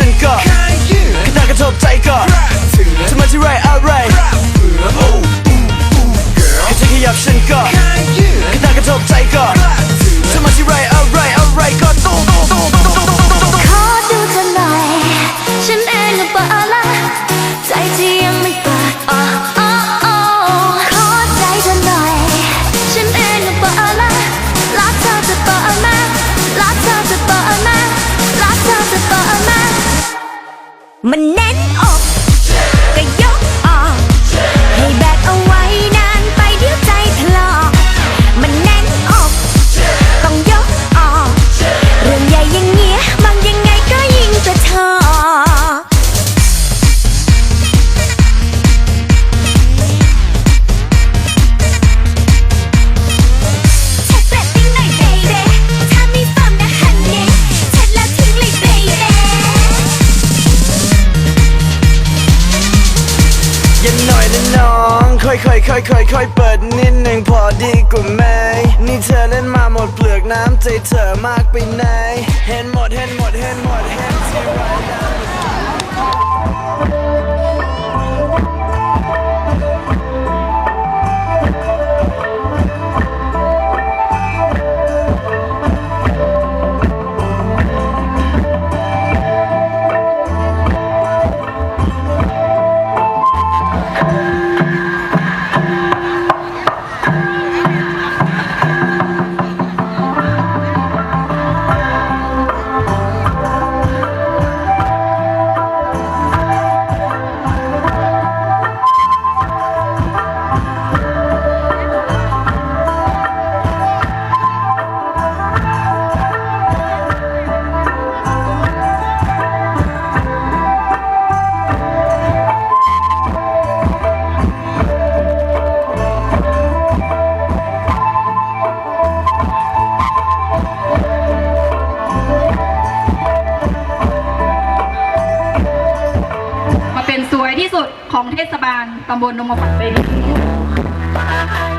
深刻，可大个头摘个，他妈鸡 right alright，可这个要深刻，可大个头摘个。Manette. อย่าหน่อยนะน้อง ค่อยค่อยค่อยค่อยค่อยเปิดนิดหนึ่งพอดีกว่าไหม นี่เธอเล่นมาหมดเปลือกน้ำใจเธอมากไปไหน เห็นหมดเห็นหมดเห็นหมดเห็นที่ไว้ สุดของเทศบาลตำบลนมพันธ์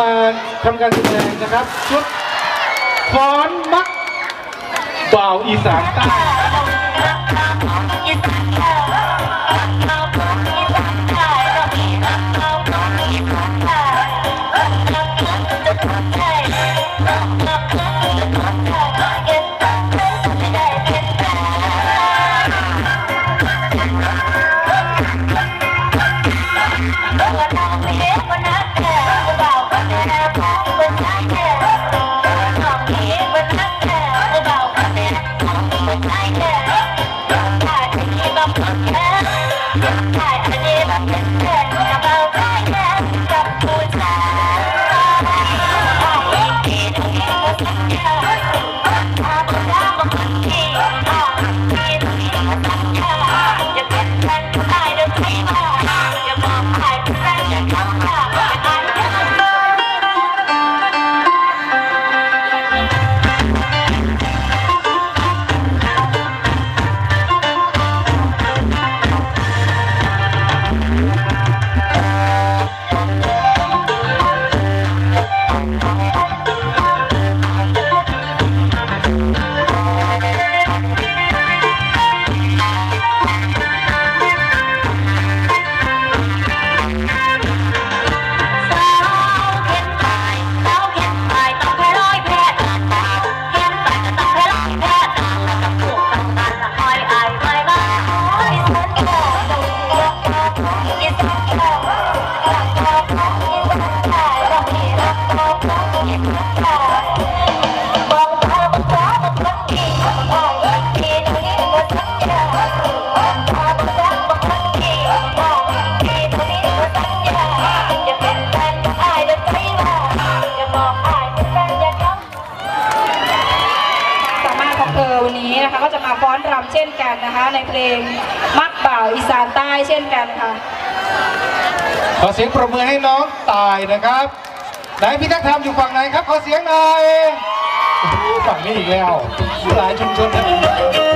มาทำการแสดงนะครับชุดฟ้อนมักเบ่าอีสานใต้ Bye. เช่นกันนะคะ ในเพลงมักบ่าวอีสานใต้เช่นกันค่ะ ขอเสียงปรบมือให้น้องตายนะครับไหนพี่ทักษ์ทำอยู่ฝั่งไหนครับขอเสียงหน่อยฝั่งนี้อีกแล้วหลายชุมชนนะ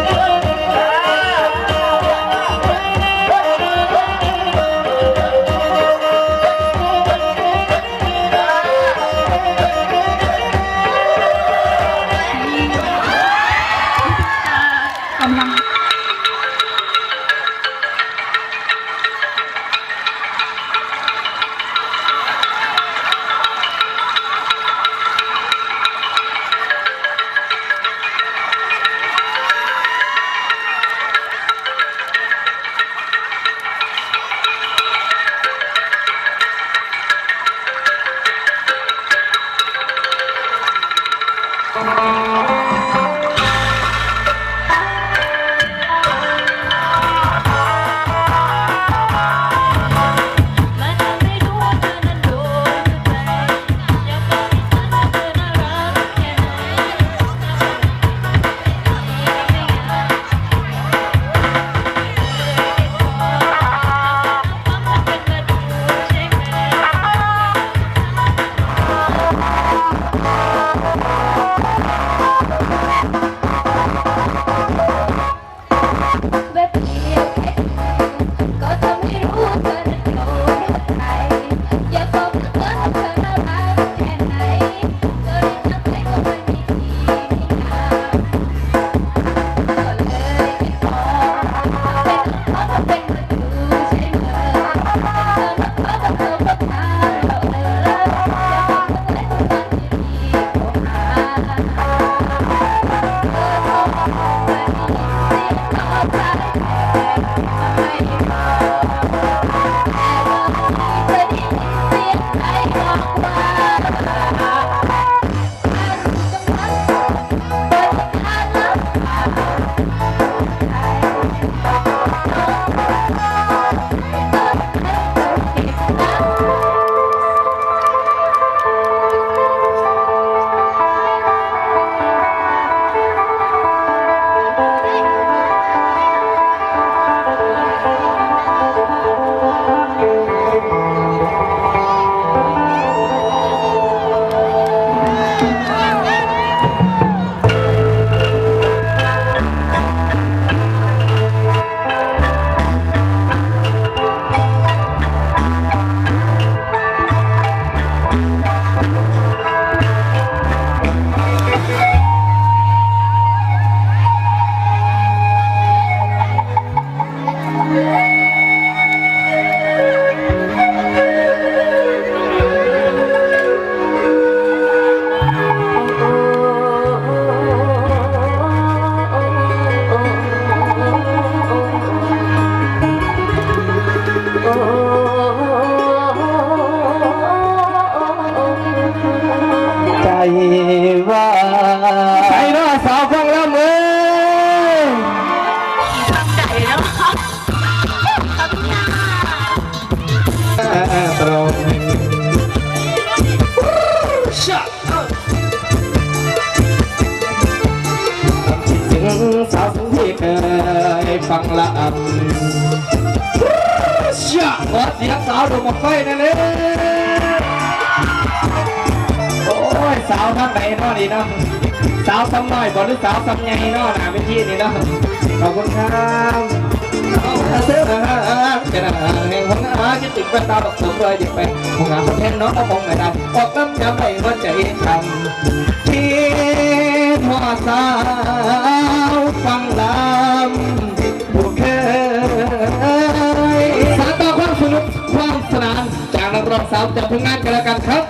มา Bye. ใจว่าใจเนาะสาวฟังแล้วมึงตรงชะถึงสาวสิ่งที่เคยฟังละอัน ชะขอเสียงสาวดวงหมดไฟนั่นเลยโอ้ยสาวทั้งไหนเนาะนี่เนาะสาวซ้ำน้อยบ่หรือสาวซ้ำใหญ่นาะหนาเป็นที่นี่เนาะขอบคุณครับเอาเสื้อเป็นอาหารแห่งของอาคิดถึงเป็นตาบักสมเลยดิไปคงงานคนเทนต์เนาะเอาคงไม่ได้ออกน้ำจำไม่ว่าใจทำที่หัวสาวฟังลำ องสาวจากผลงานกันแล้วกันครับ